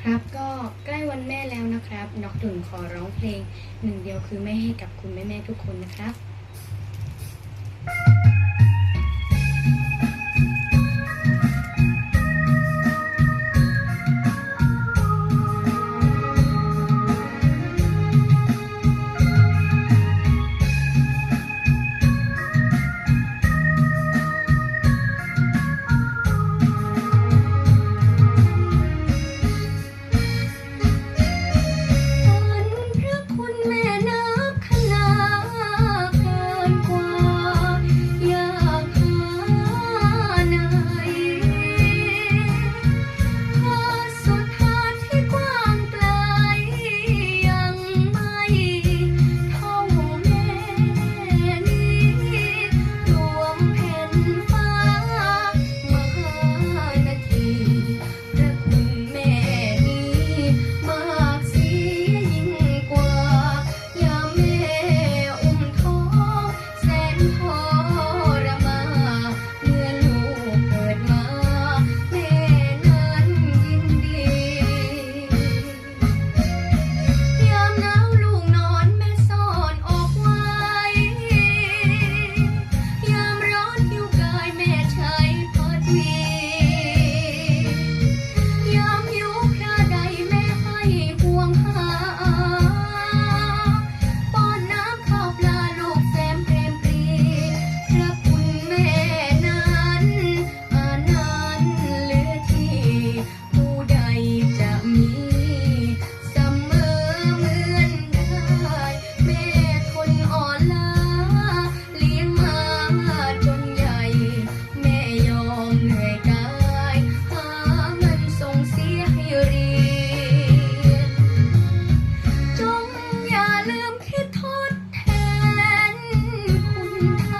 ครับก็ใกล้วันแม่แล้วนะครับ นอกถึนขอร้องเพลงหนึ่งเดียวคือไม่ให้กับคุณแม่แม่ทุกคนนะครับ Thank you.